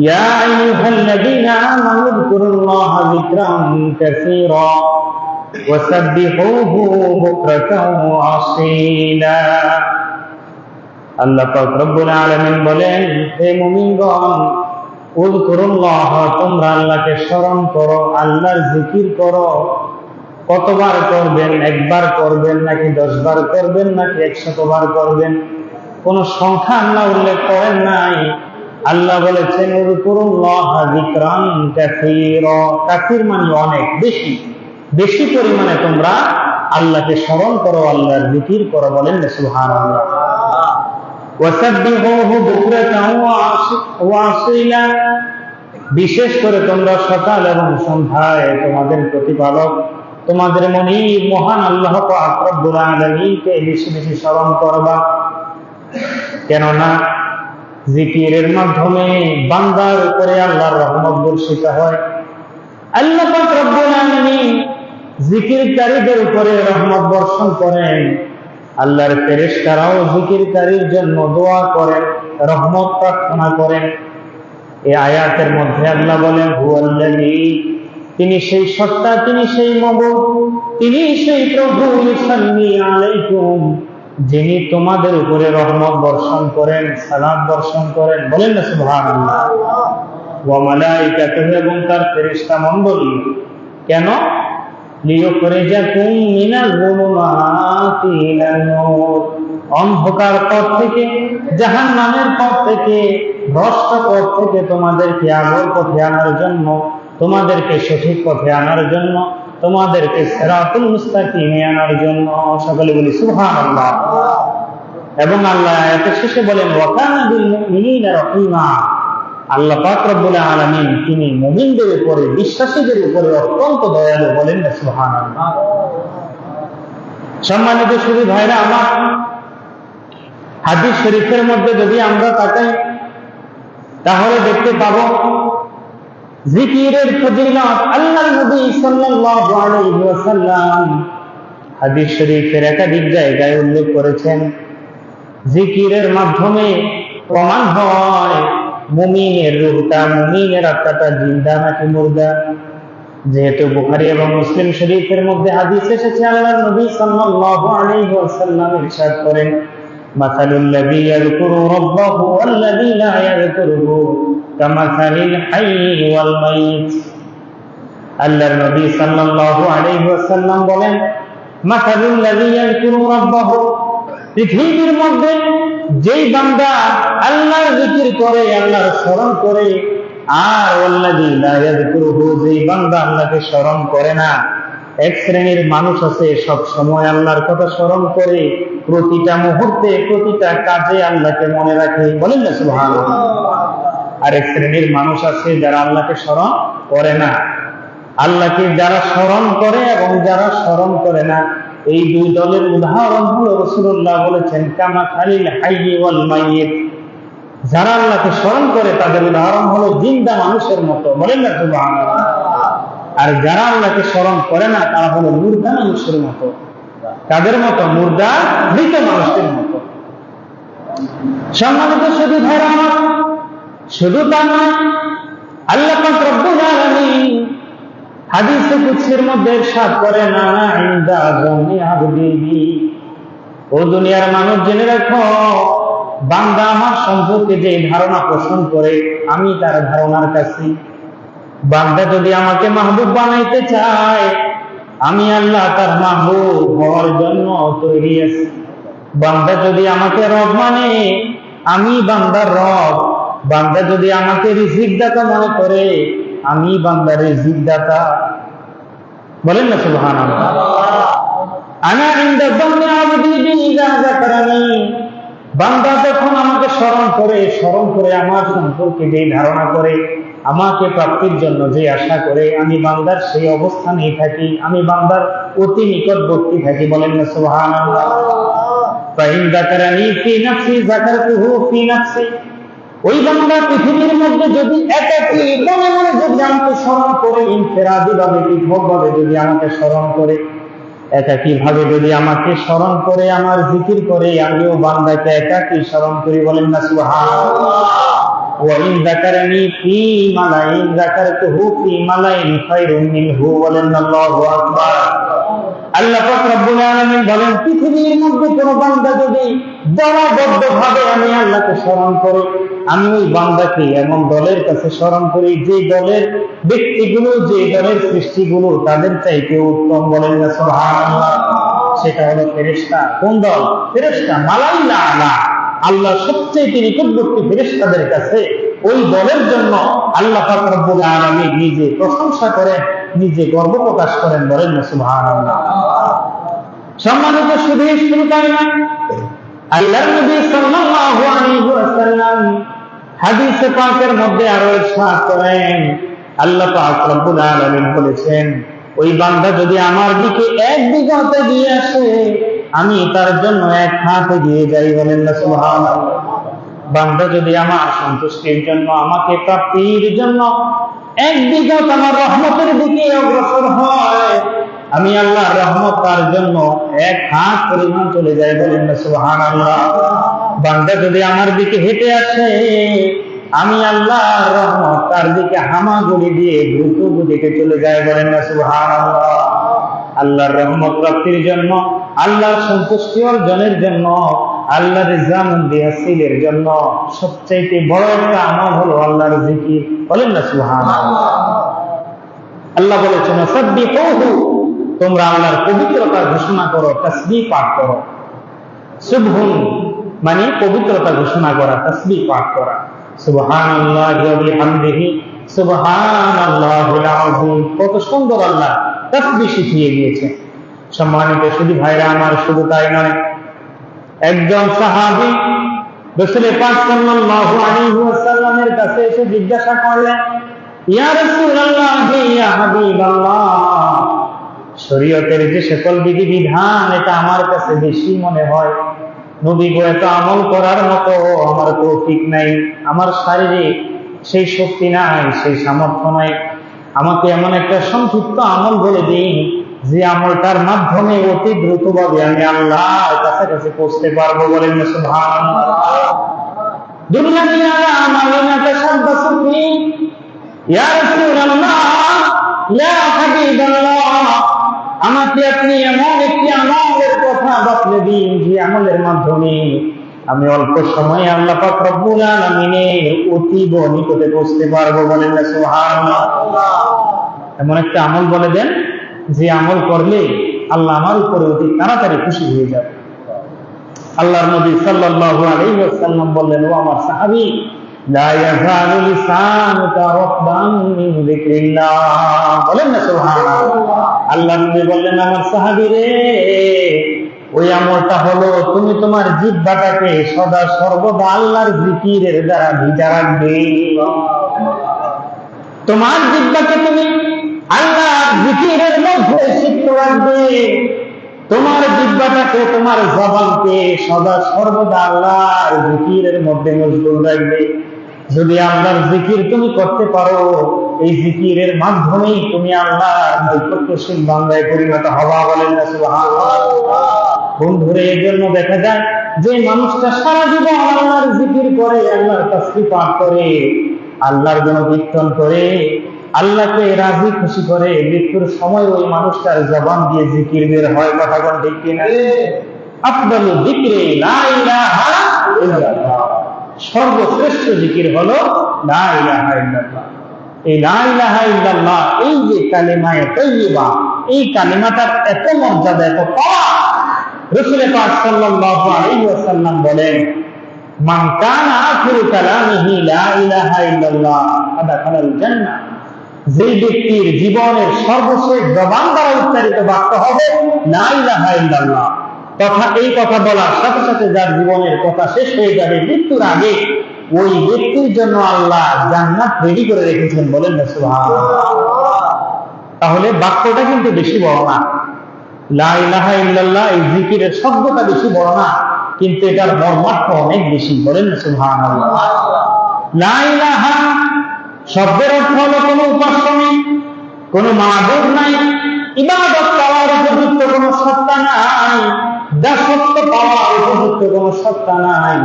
يا أيها الذين آمنوا اذكروا الله ذكرا كثيرا وسبحوه بكرة وأصيلا আল্লাহ পাক রব্বুল আলামিন বলেন হে মুমিনগণ উযকুরুল্লাহ তোমরা আল্লাহকে স্মরণ করো আল্লাহর জিকির করো কতবার করবেন একবার করবেন নাকি দশ বার করবেন নাকি একশতবার করবেন কোন সংখ্যা আল্লাহ উল্লেখ করেন নাই আল্লাহ বলেছেন মানে অনেক, বেশি। বেশি পরিমাণে তোমরা আল্লাহকে স্মরণ করো, আল্লাহর জিকির করো বলেন ওয়াসিলা বিশেষ করে তোমরা সকাল এবং সন্ধ্যায় তোমাদের প্রতিপালক, তোমাদের মনি মহান আল্লাহ পাক রব্বুল আলামিনকে বেশি বেশি স্মরণ করবা। কেননা জিকিরের মাধ্যমে বান্দার উপরে আল্লাহর রহমত বর্ষিত হয়। আল্লাহ জিকিরকারীদের উপরে রহমত বর্ষণ করেন। আল্লাহর ফেরেশতারাও জিকিরকারীর জন্য দোয়া করেন, রহমত প্রার্থনা করেন। এই আয়াতের মধ্যে আল্লাহ বলেন, হুয়াল্লাযী তিনি সেই সত্তা, তিনি সেই মগজ, তিনি সেই প্রভু আলাইকুম। যিনি তোমাদের উপরে রহমত বর্ষণ করেন সালাম বর্ষণ করেন, বলেন না ওয়া এবং তার ফেরেশতা মণ্ডলী। কেন? অন্ধকার পথ থেকে, জাহান্নামের পথ থেকে, ভ্রষ্ট পথ থেকে তোমাদেরকে আলোর পথে আনার জন্য, তোমাদেরকে সঠিক পথে আনার জন্য তোমাদেরকে সিরাতুল মুস্তাকিমে আনার জন্য সকলে বলি সুবহানাল্লাহ। এবং আল্লাহ আয়াতের শেষে বলেন আল্লাহ তিনি উপরে, বিশ্বাসীদের উপরে অত্যন্ত দয়ালু বলেন না, সুবহানাল্লাহ। সম্মানিত শুধু ভাইরা, আমার হাদিস শরীফের মধ্যে যদি আমরা তাকাই, তাহলে দেখতে পাবো জিকিরের ফজিলত আল্লাহর নবী সাল্লাল্লাহু আলাইহি ওয়াসাল্লাম হাদিস শরীফের একাধিক জায়গায় উল্লেখ করেছেন। জিকিরের মাধ্যমে প্রমাণ হয় মুমিনের রূহটা, মুমিনের আত্মাটা, জিন্দা নাকি মুর্দা। যেহেতু বুখারী এবং মুসলিম শরীফের মধ্যে হাদিস এসেছে, আল্লাহর নবী সাল্লাল্লাহু আলাইহি ওয়াসাল্লাম ইরশাদ করেন, মাসালুল লাযী ইয়াযকুরু রাব্বাহু ওয়াল্লাযী লা ইয়াযকুরুহু। কামাসালিল হাইয়্যি ওয়াল মাইয়িত আল্লাহর নবী সাল্লাল্লাহু আলাইহি ওয়াসাল্লাম বলেন মাসালুল লাযী ইয়াযকুরু রাব্বাহু। পৃথিবীর মধ্যে যেই বান্দা আল্লাহর জিকির করে, আল্লাহর স্মরণ করে, আর ওয়াল্লাযী লা ইয়াযকুরুহু, যেই বান্দা আল্লাহকে স্মরণ করে না, এক শ্রেণির মানুষ আছে, সব সময় আল্লাহর কথা স্মরণ করে, প্রতিটা মুহূর্তে, প্রতিটা কাজে আল্লাহকে মনে রাখে। বলেন না, সুবহানাল্লাহ। আর এক শ্রেণির মানুষ আছে যারা আল্লাহকে স্মরণ করে না। আল্লাহকে যারা স্মরণ করে এবং যারা স্মরণ করে না, এই দুই দলের উদাহরণ হলো রসুল্লাহ বলেছেন, কামা খালিল যারা আল্লাহকে স্মরণ করে, তাদের উদাহরণ হলো জিন্দা মানুষের মতো বলেন না সুবহানাল্লাহ। আর যারা আল্লাহকে স্মরণ করে না, তারা হলো মুর্দা মানুষের মতো। তাদের মতো? মুর্দা, মৃত মানুষের মতো। সম্মানিত শুধু ভাইরা আমার শুধু তা নয়, আল্লাহ রব্বুল হাদিসে কুদসির মধ্যে ইনদা জানি আবদি ও দুনিয়ার মানুষ, জেনে রাখো, বান্দা আমার সম্পর্কে যে ধারণা পোষণ করে, আমি তার ধারণার কাছে। বান্দা যদি আমাকে মাহবুব বানাইতে চায়, আমি আল্লাহ তার মাহবুব হওয়ার জন্য তৈরি আছি। বান্দা যদি আমাকে রব মানে আমি বান্দার রব। বান্দা যদি আমাকে রিজিক দাতা মনে করে আমি বান্দার রিজিক দাতা বলেন না আনা ইনদা আবদি যাকারানি। বান্দা যখন আমাকে স্মরণ করে স্মরণ করে আমার সম্পর্কে যে ধারণা করে আমাকে প্রাপ্তির জন্য যে আশা করে আমি বান্দার সেই অবস্থানেই থাকি আমি বান্দার অতি নিকটবর্তী থাকি বলেন না সুবহানাল্লাহ। ফাইন যাকারানি ফি নাফসি যাকারতুহু ফি নাফসি। ওই বাংলা পৃথিবীর মধ্যে যদি একাকি মনে মনে যদি আমাকে স্মরণ করে, ইনফেরাদি ভাবে পৃথকভাবে যদি আমাকে স্মরণ করে একাকি ভাবে যদি আমাকে স্মরণ করে, আমার জিকির করে, আমিও বান্দাকে একাকি স্মরণ করি বলেন না সুহা বলেন আল্লাহ আকবার। আল্লাহ রব্বুল আলামিন বলেন, পৃথিবীর মধ্যে কোন বান্দা যদি আমি আল্লাহকে স্মরণ করি, আমি ওই বান্দাকে এমন দলের কাছে স্মরণ করি, যে দলের ব্যক্তিগুলো, যে দলের সৃষ্টিগুলো তাদের চাইতে উত্তম বলেন সেটা হলো ফেরেশতা। কোন দল? ফেরেশতা। মালাইলা আলা আল্লাহ সবচেয়ে নিকটবর্তী ফেরেশতাদের কাছে ওই দলের জন্য আল্লাহ পাক রব্বুল আলামিন নিজে প্রশংসা করেন, নিজে গর্ব প্রকাশ করেন বলেন না, সুবহানাল্লাহ। সম্মানিত শুধু শুরু তাই না আল্লাহর নবী সাল্লাল্লাহু আলাইহি ওয়াসাল্লাম হাদিসে পাকের মধ্যে আরও ইরশাদ করেন। আল্লাহ পাক রব্বুল আলামিন বলেছেন, ওই বান্দা যদি আমার দিকে এক বিঘাতে গিয়ে আসে, আমি তার জন্য এক হাতে গিয়ে যাই বলেন না, সুবহানাল্লাহ। বান্দা যদি আমার সন্তুষ্টির জন্য, আমাকে প্রাপ্তির জন্য এক বিঘত আমার রহমতের দিকে অগ্রসর হয় আমি আল্লাহ রহমত তার জন্য এক হাত পরিমাণ চলে যায় বলেন সুহান আল্লাহ বান্দা যদি আমার দিকে হেঁটে আসে, আমি আল্লাহ রহমত তার দিকে হামাগুড়ি দিয়ে দ্রুত দিকে চলে যায় বলেন সুহান আল্লাহ আল্লাহর রহমত প্রাপ্তির জন্য, আল্লাহর সন্তুষ্টি অর্জনের জন্য, আল্লাহর রিজামন্দি হাসিলের জন্য সবচাইতে বড় একটা আমল হলো আল্লাহর জিকির। বলেন না সুহান আল্লাহ বলেছেন সাব্বিহুহু তোমরা আল্লাহর পবিত্রতা ঘোষণা করো, তাসবিহ পাঠ করো। সুবহুন মানে পবিত্রতা ঘোষণা করা, তাসবিহ পাঠ করা। ওয়া বিহামদিহি, সুবহানাল্লাহিল আযীম। কত সুন্দর আল্লাহ তাসবিহ শিখিয়ে দিয়েছেন। সম্মানিত শুধু ভাইরা, আমার শুধু তাই নয়, একজন সাহাবী রসুল পাক সাল্লাল্লাহু আলাইহি কাছে এসে জিজ্ঞাসা করলেন, ইয়া রাসূলুল্লাহ ইয়া শরীয়তের যে সকল বিধি বিধান এটা আমার কাছে বেশি মনে হয়। নবী এত আমল করার মতো আমার তৌফিক নাই, আমার শারীরিক সেই শক্তি নাই, সেই সামর্থ্য নাই। আমাকে এমন একটা সংক্ষিপ্ত আমল বলে দিন, যে আমলটার মাধ্যমে অতি দ্রুতভাবে আমি আল্লাহর কাছাকাছি পৌঁছতে পারব সুবহানাল্লাহ। দুনিয়া আমাকে আপনি এমন একটি আমলের কথা বাতলে দিন যে আমলের মাধ্যমে আমি অল্প সময়ে আল্লাহ পাক রব্বুল আলামিনের অতীব নিকটে পৌঁছতে পারব বলেন না, সুবহানাল্লাহ। এমন একটা আমল বলে দেন, যে আমল করলে আল্লাহ আমার উপরে অতি তাড়াতাড়ি খুশি হয়ে যাবে। আল্লাহর নবী সাল্লাল্লাহু আলাইহি ওয়াসাল্লাম বললেন, ও আমার সাহাবী জিহ্বাটাকে সদা সর্বদা আল্লাহর জিকিরের দ্বারা ভিজা রাখবে। তোমার জিহ্বাকে তুমি আল্লাহ জিকিরের মধ্যে সিদ্ধ রাখবে। তোমার জিব্বাটাকে তোমার জবানকে সদা সর্বদা আল্লাহর জিকিরের মধ্যে মজবুত রাখবে। যদি আল্লাহর জিকির তুমি করতে পারো এই জিকিরের মাধ্যমেই তুমি আল্লাহর নৈকট্যশীল বান্দায় পরিণত হওয়া বলেন বন্ধুরে এর জন্য দেখা যায় যে মানুষটা সারা জীবন আল্লাহর জিকির করে আল্লাহর তাসবিহ পাঠ করে আল্লাহর গুণকীর্তন করে আল্লাহকে রাজি খুশি করে মৃত্যুর সময় ওই মানুষটার জবান দিয়ে জিকির বের হয় কথা কোন ঠিক কিনা? আফদালু যিকরি লা ইলাহা ইল্লাল্লাহ। সর্বশ্রেষ্ঠ জিকির হলো এই এই যে কালেমায়ে তাইয়্যিবা এই কালেমাটার এত মর্যাদা, এত পাওয়া আলাইহি ওয়াসাল্লাম বলেন, মান কানা আখিরু কালামিহি লা ইলাহা ইল্লাল্লাহ, আদাখালাল জান্নাহ। যে ব্যক্তির জীবনের সর্বশেষ জবান দ্বারা উচ্চারিত বাক্য হবে লা ইলাহা ইল্লাল্লাহ। কথা এই কথা বলার সাথে সাথে যার জীবনের কথা শেষ হয়ে যাবে মৃত্যুর আগে, ওই ব্যক্তির জন্য আল্লাহ জান্নাত রেডি করে রেখেছেন বলেন তাহলে বাক্যটা কিন্তু বেশি বড় না। লা ইলাহা ইল্লাল্লাহ, এই জিকিরের শব্দটা বেশি বড় না, কিন্তু এটার মর্মার্থ অনেক বেশি, বলেন না, সুবহানাল্লাহ। লা ইলাহা, শব্দের অর্থ হলো কোনো উপাস্য নেই কোনো মাহবুব নাই, ইবাদত পাওয়ার উপযুক্ত কোনো সত্তা নাই। দাসত্ব পাওয়ার উপযুক্ত কোনো সত্তা নাই।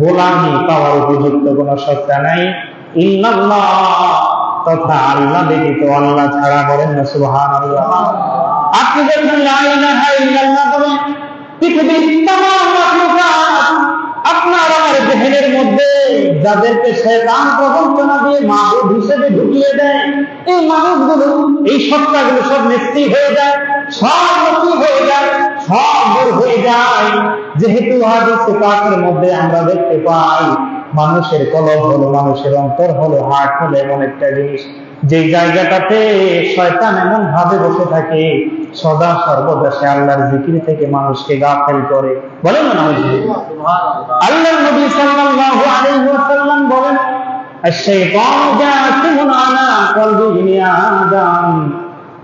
গোলামি পাওয়ার উপযুক্ত কোন সত্তা নাই। ইন্নাল্লাহ তথা আল্লাহ ব্যতীত আল্লাহ ছাড়া না, সুবহানাল্লাহ। আপনি যখন লা ইলাহা ইল্লাল্লাহ বলেন, পৃথিবীর মাখলুকাত আপনার আমার মধ্যে যাদেরকে শয়তান প্রবঞ্চনা দিয়ে হিসেবে ঢুকিয়ে দেয়, এই মানুষগুলো এই সত্তাগুলো সব নিশ্চিত হয়ে যায়, সব হয়ে যায়। সব দূর হয়ে যায় যেহেতু হাদিসে পাকের মধ্যে আমরা দেখতে পাই মানুষের কলম হলো মানুষের অন্তর হলো হাট হলো এমন একটা জিনিস যে জায়গাটাতে শয়তান এমন ভাবে বসে থাকে সদা সর্বদা সে আল্লাহর জিকির থেকে মানুষকে গাফেল করে বলেন না নাউজুবিল্লাহ। আল্লাহ নবী সাল্লাল্লাহু আলাইহি ওয়াসাল্লাম বলেন الشيطان جاثم على قلب ابن آدم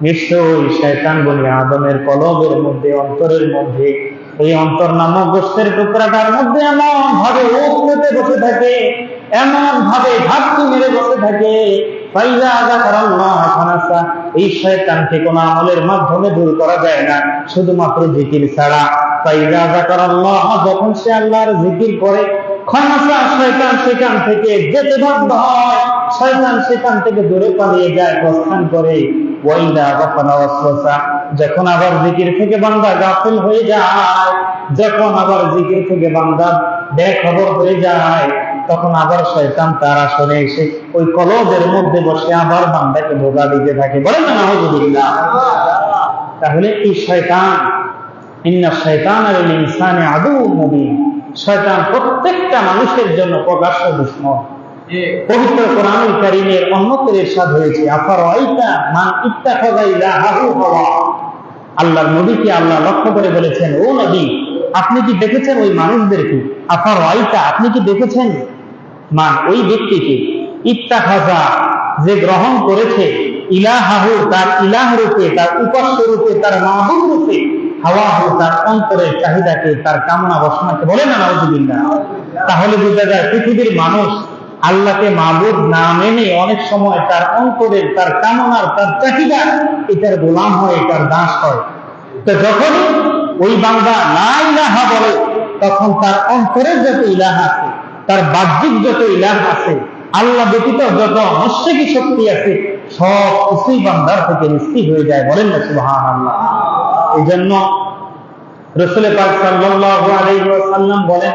নিশ্চয়ই শয়তান বনি আদমের কলবের মধ্যে, অন্তরের মধ্যে, এই অন্তর নামক গোষ্ঠের টুকরাটার মধ্যে এমন ভাবে ওত পেতে বসে থাকে এমন ভাবে ঘাটতি মেরে বসে থাকে। এই শয়তানকে কোন আমলের মাধ্যমে দূর করা যায় না, শুধুমাত্র জিকির ছাড়া। যখন সে আল্লাহর জিকির করে খানাসা শয়তান সেখান থেকে যেতে বাধ্য হয়। শয়তান সেখান থেকে দূরে পালিয়ে যায়, প্রস্থান করে। যখন আবার জিকির থেকে বান্দা গাফিল হয়ে যায়, যখন আবার জিকির থেকে বান্দা বেখবর হয়ে যায়, তখন আবার শয়তান তার আসলে এসে ওই কলবের মধ্যে বসে আবার বান্দাকে ধোকা দিতে থাকে। বলেন না, নাউজুবিল্লাহ। তাহলে এই শয়তান, ইন্না শয়তান আর ইনসানে আদু মুবিন। শয়তান প্রত্যেকটা মানুষের জন্য প্রকাশ্য দুশ্মন। পবিত্র কোরআনুল কারীমের হয়েছে। মান ইত্তাখাযা ইলাহাহু হাওয়া। আল্লাহর নবীকে আল্লাহ লক্ষ্য করে বলেছেন, ও নবী, আপনি কি দেখেছেন ওই মানুষদেরকে? আপনি কি দেখেছেন? মান ওই ব্যক্তিকে, ইত্তাখাযা, যে গ্রহণ করেছে ইলাহাহু, তার ইলাহ রূপে, তার উপাস্য রূপে, তার মাহবুব রূপে, হাওয়াহু, তার অন্তরের চাহিদাকে, তার কামনা বাসনাকে বলে না, নাউজুবিল্লাহ। তাহলে বোঝা যায় পৃথিবীর মানুষ আল্লাহকে মাবুদ না মেনে অনেক সময় তার অন্তরের, তার কামনার, তার চাহিদা এটার গোলাম হয় এটার দাস হয়। তো যখন ওই বান্দা না ইলাহা বলে, তখন তার অন্তরের যত ইলাহ আছে, তার বাহ্যিক যত ইলাহ আছে, আল্লাহ ব্যতীত যত মস্যিকি শক্তি আছে, সব কিছুই বান্দার থেকে নিশ্চিত হয়ে যায়। বলেন না সুবহান আল্লাহ এই জন্য রসুল পাক সাল্লাল্লাহু আলাইহি ওয়াসাল্লাম বলেন,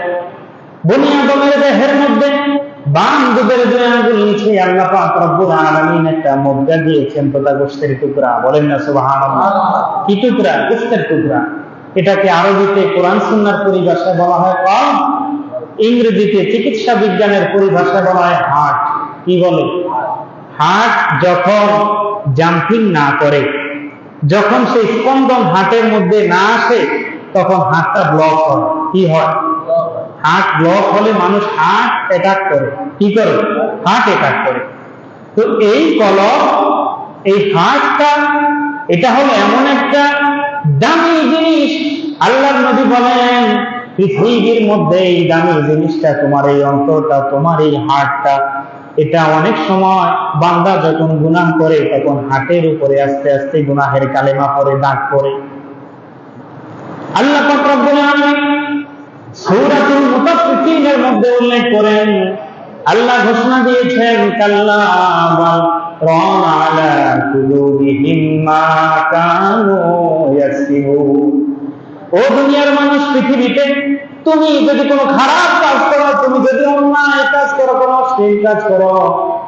বনি আদমের দেহের মধ্যে বাম এটাকে আরবিতে কোরআন পরিভাষায় বলা হয় কল ইংরেজিতে চিকিৎসা বিজ্ঞানের পরিভাষায় বলা হয় হার্ট। কি বলে? হার্ট যখন জাম্পিং না করে, যখন সেই স্পন্দন হাটের মধ্যে না আসে, তখন হার্টটা ব্লক হয়। কি হয়? হার্ট ব্লক হলে মানুষ হার্ট অ্যাটাক করে। কি করে? হার্ট অ্যাটাক করে। তো এই কলম, এই হার্টটা এটা হলো এমন একটা দামি জিনিস। আল্লাহর নবী বলেন, পৃথিবীর মধ্যে এই দামি জিনিসটা, তোমার এই অন্তরটা, তোমার এই হার্টটা এটা অনেক সময় বান্দা যখন গুনাহ করে, তখন হাটের উপরে আস্তে আস্তে গুনাহের কালেমা পরে দাগ পড়ে। আল্লাহ পাক রব্বুল সূরাতুল মুতাফফিফিনের মধ্যে উল্লেখ করেন, আল্লাহ ঘোষণা দিয়েছেন, কাল্লা ও দুনিয়ার মানুষ, পৃথিবীতে তুমি যদি কোনো খারাপ কাজ করো, তুমি যদি অন্যায় কাজ করো, কোনো অশ্লীল কাজ করো,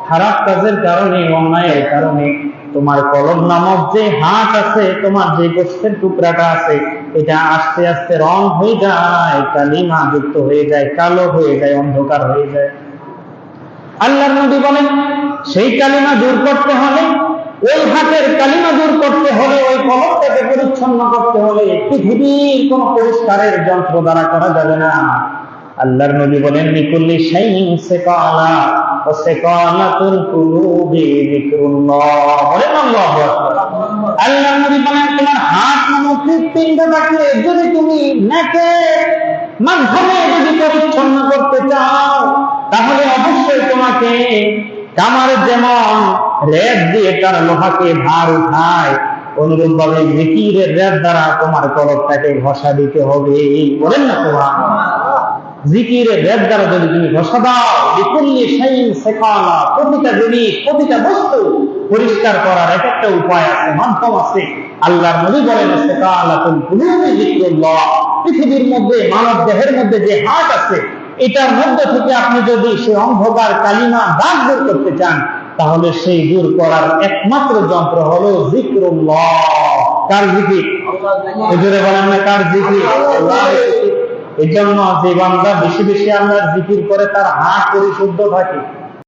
খারাপ কাজের কারণে, অন্যায়ের কারণে তোমার কলম নামক যে হাত আছে, তোমার যে গোষ্ঠের টুকরাটা আছে এটা আস্তে আস্তে রং হয়ে যায়, কালিমা যুক্ত হয়ে যায়, কালো হয়ে যায়, অন্ধকার হয়ে যায়। আল্লাহর নবী বলেন, সেই কালিমা দূর করতে হলে, ওই হাতের কালিমা দূর করতে হলে, ওই কলমটাকে পরিচ্ছন্ন করতে হলে, পৃথিবীর কোন পরিষ্কারের যন্ত্র দ্বারা করা যাবে না। আল্লাহর নবী বলেন নিকুল্লি শাইইন সিকালা, ও সিকালাতুল কুলুবি যিকরুল্লাহ। বলেন আল্লাহু আকবার। আল্লাহর নবী বলেন হাত নামক যদি তুমি নাকে মাধ্যমে যদি পরিচ্ছন্ন করতে চাও, তাহলে অবশ্যই তোমাকে কামার যেমন রেদ দিয়ে তার লোহাকে ভার উঠায় অনুরূপ ভাবে জিকিরের রেদ দ্বারা তোমার কলকটাকে ঘষা দিতে হবে। বলেন না তোমার জিকিরে দ্বারা যদি তুমি দাও সেকালা প্রতিটা জিনিস প্রতিটা বস্তু পরিষ্কার করার এক একটা উপায় আছে মাধ্যম আছে। আল্লাহর নবী বলেন পৃথিবীর মধ্যে মানব দেহের মধ্যে যে হাট আছে এটার মধ্যে থেকে আপনি যদি সে অন্ধকার কালিমা দাগ দূর করতে চান তাহলে সেই দূর করার একমাত্র যন্ত্র হলো জিক্রুল্লাহ কার জিকির? বলেন না কার জিকির? আল্লাহর জিকির। এই জন্য যে বান্দা বেশি বেশি আল্লাহর জিকির করে, তার হাত পরিশুদ্ধ থাকে